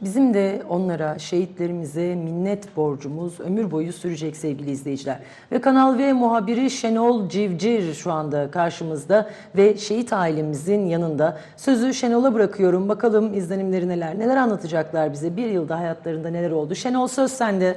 Bizim de onlara, şehitlerimize minnet borcumuz ömür boyu sürecek sevgili izleyiciler. Ve Kanal V muhabiri Şenol Civcir şu anda karşımızda ve şehit ailemizin yanında. Sözü Şenol'a bırakıyorum. Bakalım izlenimleri neler, neler anlatacaklar bize. Bir yılda hayatlarında neler oldu. Şenol söz sende.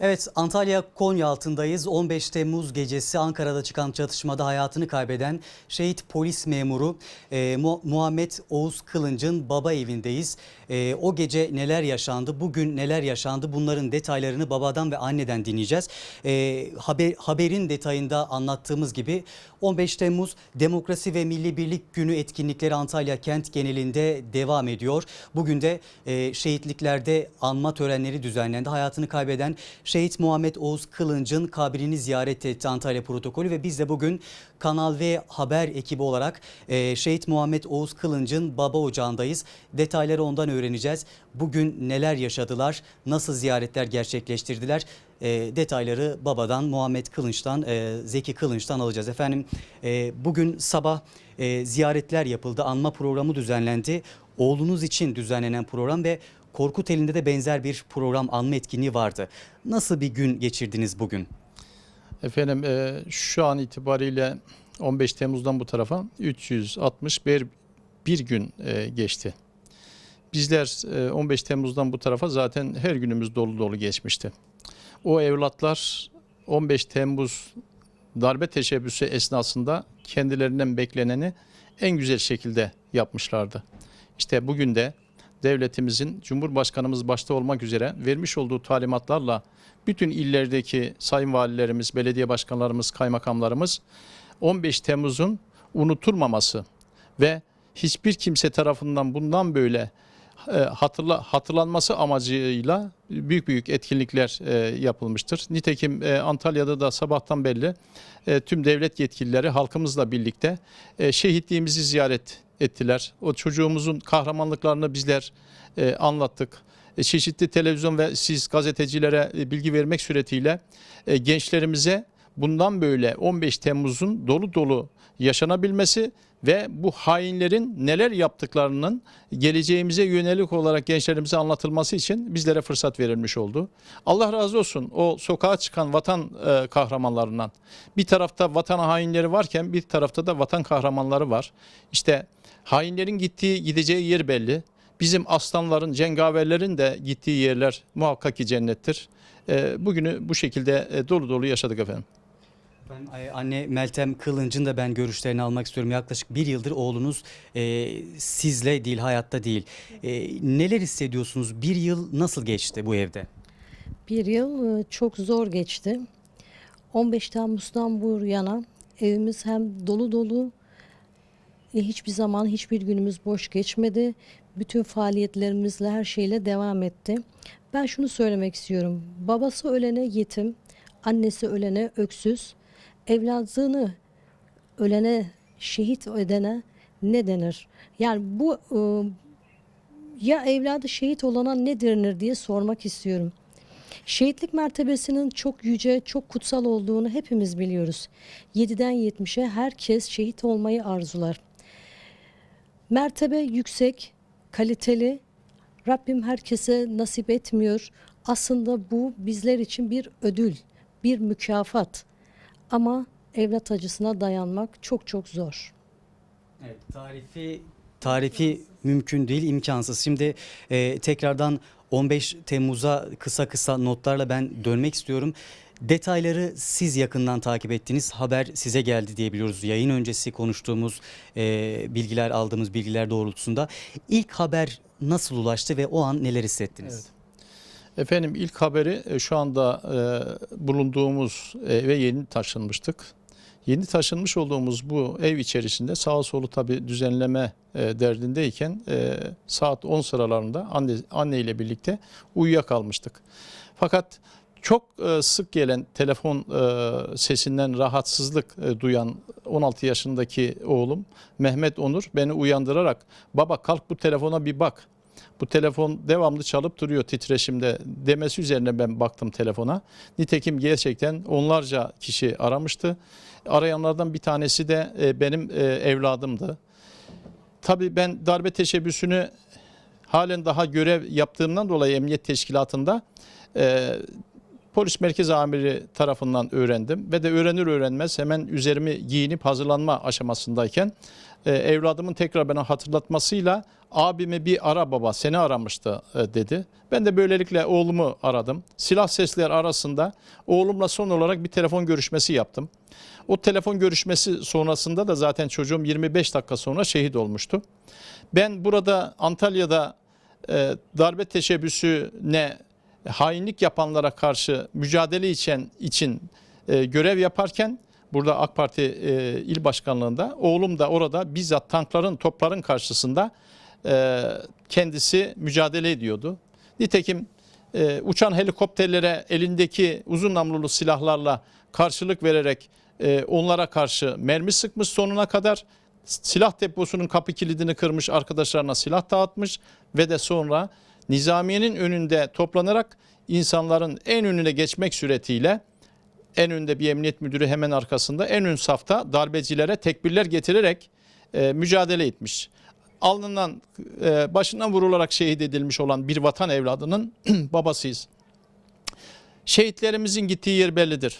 Evet Antalya Konya altındayız. 15 Temmuz gecesi Ankara'da çıkan çatışmada hayatını kaybeden şehit polis memuru e, Mu- Muhammed Oğuz Kılınç'ın baba evindeyiz. E, o gece neler yaşandı, bugün neler yaşandı bunların detaylarını babadan ve anneden dinleyeceğiz. E, haber, haberin detayında anlattığımız gibi 15 Temmuz Demokrasi ve Milli Birlik Günü etkinlikleri Antalya kent genelinde devam ediyor. Bugün de e, şehitliklerde anma törenleri düzenlendi. Hayatını kaybeden şehit Muhammed Oğuz Kılınç'ın kabrini ziyaret etti Antalya protokolü ve biz de bugün Kanal V haber ekibi olarak e, şehit Muhammed Oğuz Kılınç'ın baba ocağındayız. Detayları ondan öğreneceğiz. Bugün neler yaşadılar, nasıl ziyaretler gerçekleştirdiler? E, detayları babadan Muhammed Kılınç'tan, e, Zeki Kılınç'tan alacağız. Efendim e, bugün sabah e, ziyaretler yapıldı, anma programı düzenlendi. Oğlunuz için düzenlenen program ve Korkuteli'nde de benzer bir program anma etkinliği vardı. Nasıl bir gün geçirdiniz bugün? Efendim e, şu an itibariyle 15 Temmuz'dan bu tarafa 361 bir gün e, geçti. Bizler e, 15 Temmuz'dan bu tarafa zaten her günümüz dolu dolu geçmişti. O evlatlar 15 Temmuz darbe teşebbüsü esnasında kendilerinden bekleneni en güzel şekilde yapmışlardı. İşte bugün de devletimizin Cumhurbaşkanımız başta olmak üzere vermiş olduğu talimatlarla bütün illerdeki sayın valilerimiz, belediye başkanlarımız, kaymakamlarımız 15 Temmuz'un unutulmaması ve hiçbir kimse tarafından bundan böyle e, hatırla, hatırlanması amacıyla büyük büyük etkinlikler e, yapılmıştır. Nitekim e, Antalya'da da sabahtan belli e, tüm devlet yetkilileri halkımızla birlikte e, şehitliğimizi ziyaret ettiler. O çocuğumuzun kahramanlıklarını bizler e, anlattık. E, çeşitli televizyon ve siz gazetecilere e, bilgi vermek suretiyle e, gençlerimize bundan böyle 15 Temmuz'un dolu dolu yaşanabilmesi ve bu hainlerin neler yaptıklarının geleceğimize yönelik olarak gençlerimize anlatılması için bizlere fırsat verilmiş oldu. Allah razı olsun o sokağa çıkan vatan e, kahramanlarından. Bir tarafta vatan hainleri varken bir tarafta da vatan kahramanları var. İşte hainlerin gittiği gideceği yer belli. Bizim aslanların, cengaverlerin de gittiği yerler muhakkak ki cennettir. E, bugünü bu şekilde e, dolu dolu yaşadık efendim. Ben anne Meltem Kılınç'ın da ben görüşlerini almak istiyorum. Yaklaşık bir yıldır oğlunuz e, sizle değil, hayatta değil. E, neler hissediyorsunuz? Bir yıl nasıl geçti bu evde? Bir yıl e, çok zor geçti. 15 Temmuz'dan bu yana evimiz hem dolu dolu e, hiçbir zaman hiçbir günümüz boş geçmedi. Bütün faaliyetlerimizle her şeyle devam etti. Ben şunu söylemek istiyorum. Babası ölene yetim, annesi ölene öksüz, evladını ölene şehit edene ne denir? Yani bu e, ya evladı şehit olana ne denir diye sormak istiyorum. Şehitlik mertebesinin çok yüce, çok kutsal olduğunu hepimiz biliyoruz. 7'den 70'e herkes şehit olmayı arzular. Mertebe yüksek, kaliteli. Rabbim herkese nasip etmiyor. Aslında bu bizler için bir ödül, bir mükafat. Ama evlat acısına dayanmak çok çok zor. Evet, tarifi tarifi mümkün değil, imkansız. Şimdi e, tekrardan 15 Temmuz'a kısa kısa notlarla ben dönmek istiyorum. Detayları siz yakından takip ettiniz. Haber size geldi diye biliyoruz. Yayın öncesi konuştuğumuz e, bilgiler, aldığımız bilgiler doğrultusunda. İlk haber nasıl ulaştı ve o an neler hissettiniz? Evet. Efendim ilk haberi e, şu anda e, bulunduğumuz eve yeni taşınmıştık. Yeni taşınmış olduğumuz bu ev içerisinde sağa solu tabi düzenleme e, derdindeyken e, saat 10 sıralarında anne, anne ile birlikte uyuyakalmıştık. Fakat çok e, sık gelen telefon e, sesinden rahatsızlık e, duyan 16 yaşındaki oğlum Mehmet Onur beni uyandırarak baba kalk bu telefona bir bak. Bu telefon devamlı çalıp duruyor titreşimde demesi üzerine ben baktım telefona. Nitekim gerçekten onlarca kişi aramıştı. Arayanlardan bir tanesi de e, benim e, evladımdı. tabii ben darbe teşebbüsünü halen daha görev yaptığımdan dolayı emniyet teşkilatında e, polis merkez amiri tarafından öğrendim ve de öğrenir öğrenmez hemen üzerimi giyinip hazırlanma aşamasındayken e, evladımın tekrar bana hatırlatmasıyla abimi bir ara baba seni aramıştı e, dedi. Ben de böylelikle oğlumu aradım. Silah sesleri arasında oğlumla son olarak bir telefon görüşmesi yaptım. O telefon görüşmesi sonrasında da zaten çocuğum 25 dakika sonra şehit olmuştu. Ben burada Antalya'da e, darbe teşebbüsüne hainlik yapanlara karşı mücadele için için e, görev yaparken burada AK Parti e, il başkanlığında oğlum da orada bizzat tankların topların karşısında e, kendisi mücadele ediyordu. Nitekim e, uçan helikopterlere elindeki uzun namlulu silahlarla karşılık vererek e, onlara karşı mermi sıkmış sonuna kadar silah deposunun kapı kilidini kırmış arkadaşlarına silah dağıtmış ve de sonra nizamiyenin önünde toplanarak insanların en önüne geçmek suretiyle en önde bir emniyet müdürü hemen arkasında en ön safta darbecilere tekbirler getirerek e, mücadele etmiş. Alnından e, başından vurularak şehit edilmiş olan bir vatan evladının babasıyız. Şehitlerimizin gittiği yer bellidir.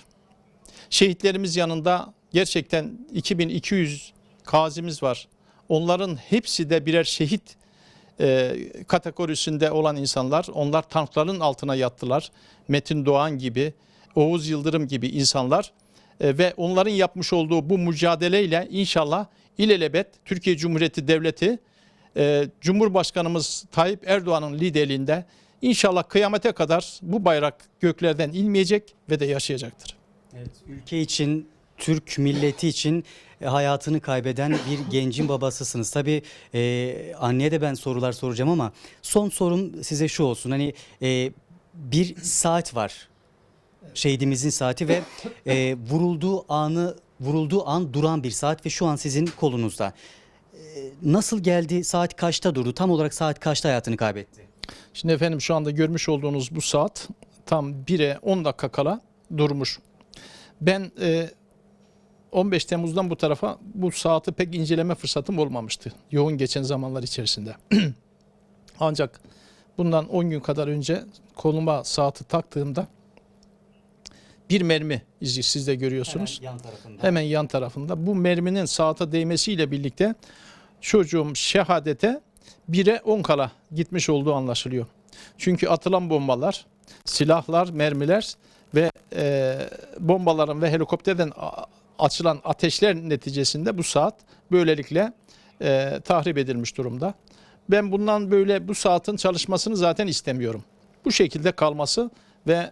Şehitlerimiz yanında gerçekten 2200 gazimiz var. Onların hepsi de birer şehit e, kategorisinde olan insanlar. Onlar tankların altına yattılar. Metin Doğan gibi, Oğuz Yıldırım gibi insanlar E, ve onların yapmış olduğu bu mücadeleyle inşallah ilelebet Türkiye Cumhuriyeti Devleti e, Cumhurbaşkanımız Tayyip Erdoğan'ın liderliğinde inşallah kıyamete kadar bu bayrak göklerden inmeyecek ve de yaşayacaktır. Evet, ülke için, Türk milleti için e, hayatını kaybeden bir gencin babasısınız. Tabii e, anneye de ben sorular soracağım ama son sorum size şu olsun. Hani e, bir saat var. Şehidimizin saati ve e, vurulduğu anı vurulduğu an duran bir saat ve şu an sizin kolunuzda. E, nasıl geldi? Saat kaçta durdu? Tam olarak saat kaçta hayatını kaybetti? Şimdi efendim şu anda görmüş olduğunuz bu saat tam 1'e 10 dakika kala durmuş. Ben e, 15 Temmuz'dan bu tarafa bu saati pek inceleme fırsatım olmamıştı. Yoğun geçen zamanlar içerisinde. Ancak bundan 10 gün kadar önce koluma saati taktığımda bir mermi izi siz de görüyorsunuz. Hemen yan tarafında. Hemen yan tarafında. Bu merminin saate değmesiyle birlikte çocuğum şehadete 1'e 10 kala gitmiş olduğu anlaşılıyor. Çünkü atılan bombalar, silahlar, mermiler ve e, bombaların ve helikopterden açılan ateşler neticesinde bu saat böylelikle e, tahrip edilmiş durumda. Ben bundan böyle bu saatin çalışmasını zaten istemiyorum. Bu şekilde kalması ve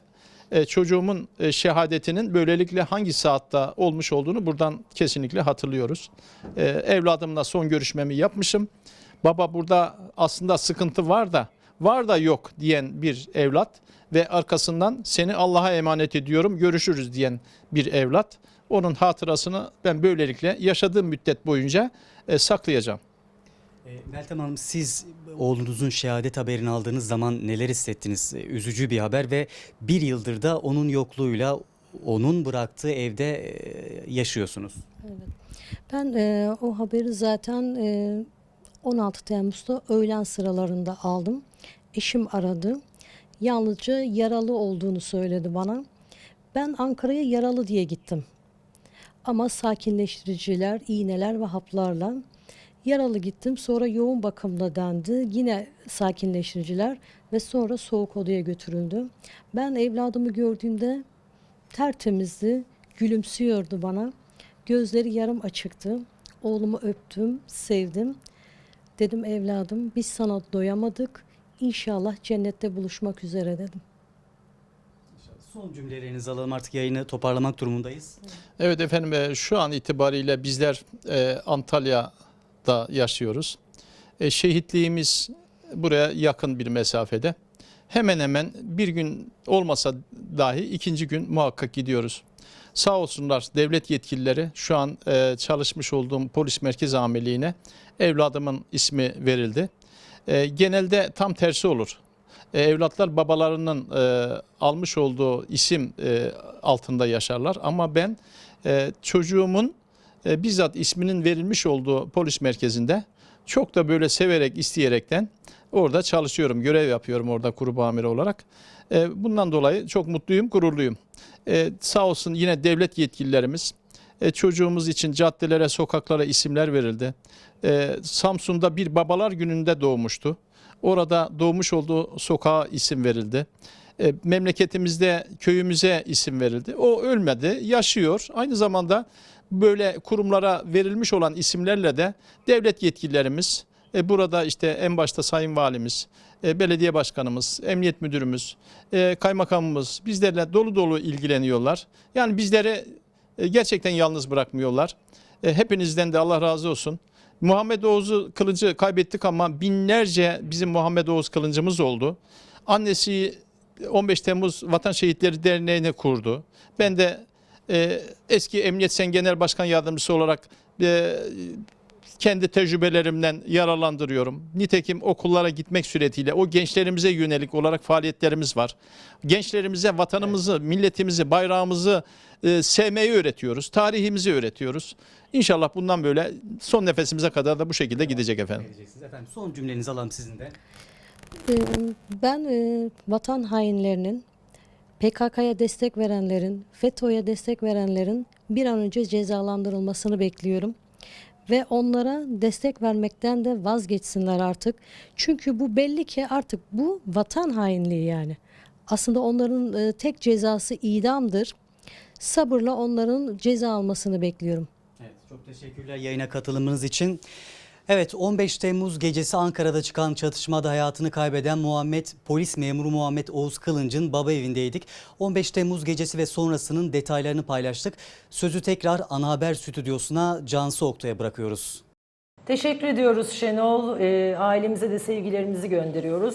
çocuğumun e, şehadetinin böylelikle hangi saatte olmuş olduğunu buradan kesinlikle hatırlıyoruz. E, evladımla son görüşmemi yapmışım. Baba burada aslında sıkıntı var da var da yok diyen bir evlat ve arkasından seni Allah'a emanet ediyorum görüşürüz diyen bir evlat. Onun hatırasını ben böylelikle yaşadığım müddet boyunca e, saklayacağım. E, Meltem Hanım siz oğlunuzun şehadet haberini aldığınız zaman neler hissettiniz? E, Üzücü bir haber ve bir yıldır da onun yokluğuyla onun bıraktığı evde e, yaşıyorsunuz. Ben e, o haberi zaten e, 16 Temmuz'da öğlen sıralarında aldım. Eşim aradı. Yalnızca yaralı olduğunu söyledi bana. Ben Ankara'ya yaralı diye gittim. Ama sakinleştiriciler, iğneler ve haplarla yaralı gittim. Sonra yoğun bakımda dendi. Yine sakinleştiriciler ve sonra soğuk odaya götürüldü. Ben evladımı gördüğümde tertemizdi, gülümsüyordu bana. Gözleri yarım açıktı. Oğlumu öptüm, sevdim. Dedim evladım biz sana doyamadık. İnşallah cennette buluşmak üzere dedim. Son cümlelerinizi alalım artık yayını toparlamak durumundayız. Evet efendim e, şu an itibariyle bizler e, Antalya'da yaşıyoruz. E, şehitliğimiz buraya yakın bir mesafede. Hemen hemen bir gün olmasa dahi ikinci gün muhakkak gidiyoruz. Sağ olsunlar devlet yetkilileri şu an e, çalışmış olduğum polis merkez amirliğine evladımın ismi verildi. E, genelde tam tersi olur. E, evlatlar babalarının e, almış olduğu isim e, altında yaşarlar. Ama ben e, çocuğumun e, bizzat isminin verilmiş olduğu polis merkezinde çok da böyle severek, isteyerekten orada çalışıyorum, görev yapıyorum orada grup amiri olarak. E, bundan dolayı çok mutluyum, gururluyum. E, sağ olsun yine devlet yetkililerimiz e, çocuğumuz için caddelere, sokaklara isimler verildi. E, Samsun'da bir babalar gününde doğmuştu. Orada doğmuş olduğu sokağa isim verildi. E, memleketimizde köyümüze isim verildi. O ölmedi, yaşıyor. Aynı zamanda böyle kurumlara verilmiş olan isimlerle de devlet yetkililerimiz, e, burada işte en başta Sayın Valimiz, e, belediye başkanımız, emniyet müdürümüz, e, kaymakamımız bizlerle dolu dolu ilgileniyorlar. Yani bizleri e, gerçekten yalnız bırakmıyorlar. E, hepinizden de Allah razı olsun. Muhammed Oğuz'u kılıcı kaybettik ama binlerce bizim Muhammed Oğuz kılıncımız oldu. Annesi 15 Temmuz Vatan Şehitleri Derneği'ni kurdu. Ben de e, eski Emniyet Sen Genel Başkan Yardımcısı olarak e, kendi tecrübelerimden yararlandırıyorum. Nitekim okullara gitmek suretiyle o gençlerimize yönelik olarak faaliyetlerimiz var. Gençlerimize vatanımızı, milletimizi, bayrağımızı e, sevmeyi öğretiyoruz. Tarihimizi öğretiyoruz. İnşallah bundan böyle son nefesimize kadar da bu şekilde gidecek efendim. Efendim son cümlenizi alalım sizin de. Ee, Ben e, vatan hainlerinin, PKK'ya destek verenlerin, FETÖ'ye destek verenlerin bir an önce cezalandırılmasını bekliyorum. Ve onlara destek vermekten de vazgeçsinler artık. Çünkü bu belli ki artık bu vatan hainliği yani. Aslında onların e, tek cezası idamdır. Sabırla onların ceza almasını bekliyorum. Evet, çok teşekkürler yayına katılımınız için. Evet 15 Temmuz gecesi Ankara'da çıkan çatışmada hayatını kaybeden Muhammed polis memuru Muhammed Oğuz Kılınç'ın baba evindeydik. 15 Temmuz gecesi ve sonrasının detaylarını paylaştık. Sözü tekrar ana haber stüdyosuna Cansu Oktay'a bırakıyoruz. Teşekkür ediyoruz Şenol. Ee, ailemize de sevgilerimizi gönderiyoruz.